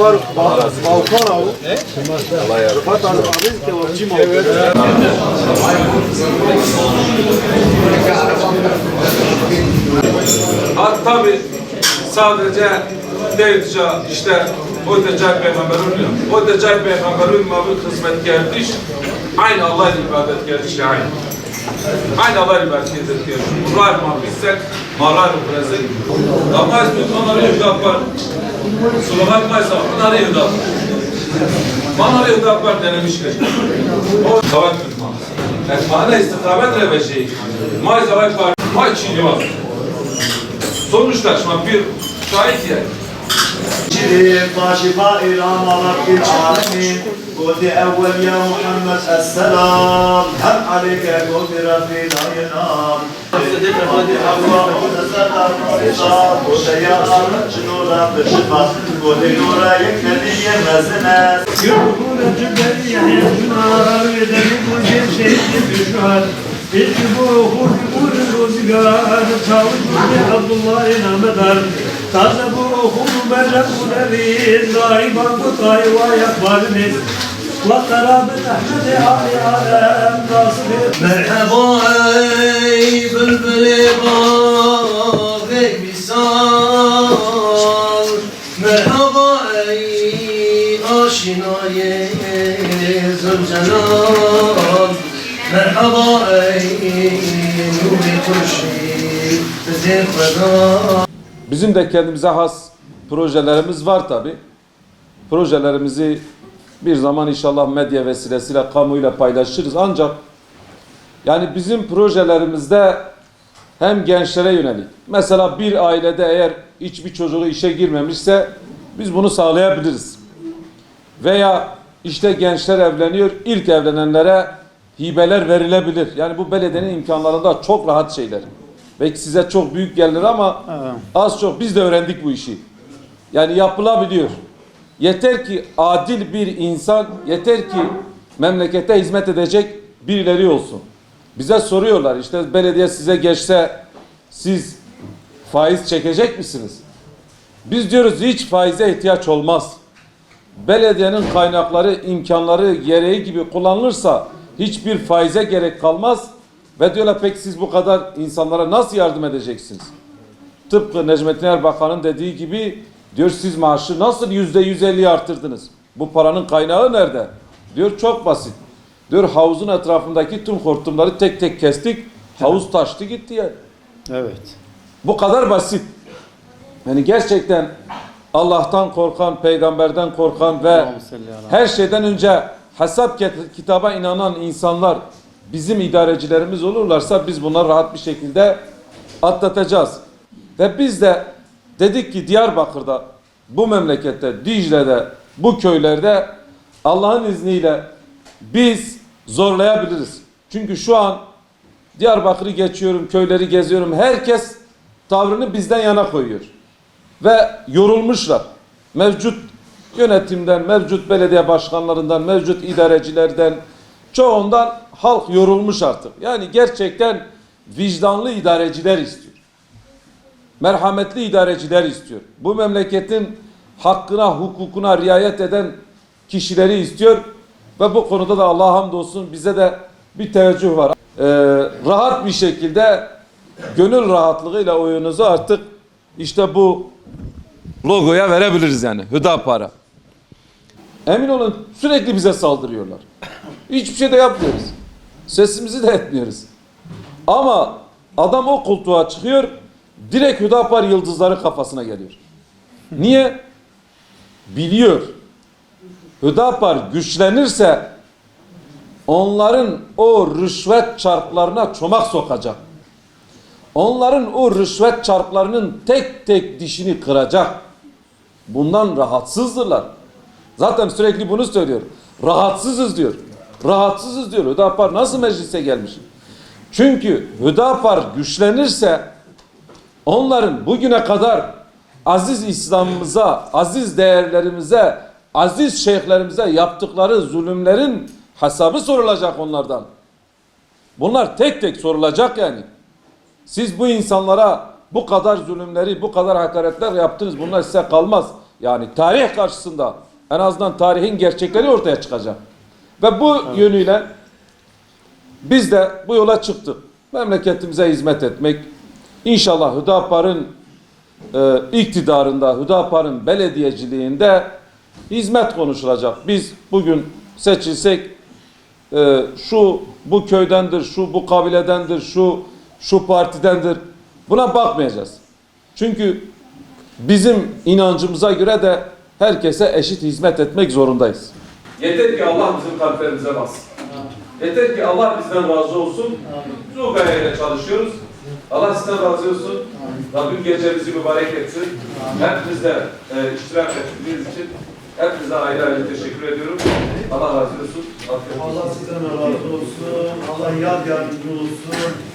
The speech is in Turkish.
Cafer Balkan av. Rıfat abi abi kebapçı mı? Evet. Ha, tabi sadece deyince işte o deccal peygamberin o deccal peygamberin mabul hizmet gelmiş aynı Gelmiş aynı. Aynı Allah'a ibadet gelmiş. Bunlar mabissek malar prezek. Ama biz onları yudapar. Sulamak maysa bunları yudapar. Bana yudapar denemişler. O savaş tutmaz. Ekmane istikamet rebeşi. May savaş var. May çiğni var. Sonuçlaşma bir şahit yani. شفاء شفاء إلى رب العالمين قلت أول يا محمد السلام هل عليك قلت ربي لا ينام قلت يا أرج نورا بالشفاء قلت نورا يكتدي مزنات يقولون الجبل يحيى الجنار يدربون في شيء بشهر يجيبوه ويقول الرزقار تاوجوا عبد الله نامدار تعذبوه مبرقوا نبيل ضايبا قطعي ويقبل مثل وقرابة أحمد آل عالم ناصر مرحبا ای بلبل باغ وصال مرحبا ای آشنای زلجلال مرحبا ای نور خورشید به خدا Bizim de kendimize has projelerimiz var tabi. Projelerimizi bir zaman inşallah medya vesilesiyle kamuyla paylaşırız. Ancak yani bizim projelerimizde hem gençlere yönelik. Mesela bir ailede eğer hiçbir çocuğu işe girmemişse biz bunu sağlayabiliriz. Veya işte gençler evleniyor, ilk evlenenlere hibeler verilebilir. Yani bu belediyenin imkanlarında çok rahat şeyler. Belki size çok büyük gelir ama az çok biz de öğrendik bu işi. Yani yapılabiliyor. Yeter ki adil bir insan, yeter ki memlekete hizmet edecek birileri olsun. Bize soruyorlar işte belediye size geçse siz faiz çekecek misiniz? Biz diyoruz hiç faize ihtiyaç olmaz. Belediyenin kaynakları, imkanları gereği gibi kullanılırsa hiçbir faize gerek kalmaz. Ve diyorlar peki siz bu kadar insanlara nasıl yardım edeceksiniz? Tıpkı Necmettin Erbakan'ın dediği gibi diyor siz maaşı nasıl yüzde yüz elli arttırdınız? Bu paranın kaynağı nerede? Diyor çok basit. Diyor havuzun etrafındaki tüm hortumları tek tek kestik. Havuz taştı gitti yani. Evet. Bu kadar basit. Yani gerçekten Allah'tan korkan, peygamberden korkan ve her şeyden önce hesap kitaba inanan insanlar bizim idarecilerimiz olurlarsa biz bunları rahat bir şekilde atlatacağız. Ve biz de dedik ki Diyarbakır'da, bu memlekette, Dicle'de, bu köylerde Allah'ın izniyle biz zorlayabiliriz. Çünkü şu an Diyarbakır'ı geçiyorum, köyleri geziyorum. Herkes tavrını bizden yana koyuyor. Ve yorulmuşlar. Mevcut yönetimden, mevcut belediye başkanlarından, mevcut idarecilerden, çoğundan halk yorulmuş artık. Yani gerçekten vicdanlı idareciler istiyor. Merhametli idareciler istiyor. Bu memleketin hakkına, hukukuna riayet eden kişileri istiyor. Ve bu konuda da Allah'a hamdolsun bize de bir teveccüh var. Ee, rahat bir şekilde gönül rahatlığıyla oyunuzu artık işte bu logoya verebiliriz yani Hüdapar'a. Emin olun sürekli bize saldırıyorlar. Hiçbir şey de yapmıyoruz. Sesimizi de etmiyoruz. Ama adam o koltuğa çıkıyor direkt Hüdapar yıldızları kafasına geliyor. Niye? Biliyor. Hüdapar güçlenirse onların o rüşvet çarklarına çomak sokacak. Onların o rüşvet çarklarının tek tek dişini kıracak. Bundan rahatsızdırlar. Zaten sürekli bunu söylüyor. Rahatsızız diyor. Rahatsızız diyor. Hüdapar nasıl meclise gelmiş? Çünkü Hüdapar güçlenirse onların bugüne kadar aziz İslam'ımıza, aziz değerlerimize, aziz şeyhlerimize yaptıkları zulümlerin hesabı sorulacak onlardan. Bunlar tek tek sorulacak yani. Siz bu insanlara bu kadar zulümleri, bu kadar hakaretler yaptınız. Bunlar size kalmaz. Yani tarih karşısında en azından tarihin gerçekleri ortaya çıkacak. Ve bu yönüyle biz de bu yola çıktık. Memleketimize hizmet etmek. İnşallah Hüdapar'ın e, iktidarında, Hüdapar'ın belediyeciliğinde hizmet konuşulacak. Biz bugün seçilsek e, şu bu köydendir, şu bu kabiledendir, şu şu partidendir. Buna bakmayacağız. Çünkü bizim inancımıza göre de herkese eşit hizmet etmek zorundayız. Yeter ki Allah bizim kalplerimize bassın. Yeter ki Allah bizden razı olsun. Biz o gayeyle çalışıyoruz. Allah sizden razı olsun. Rabbim gecemizi mübarek etsin. Hepiniz de e, iştirak ettiğiniz için hepinize ayrı ayrı teşekkür ediyorum. Allah razı olsun. Afiyet olsun. Allah sizden razı olsun. Allah yar yardımcı olsun.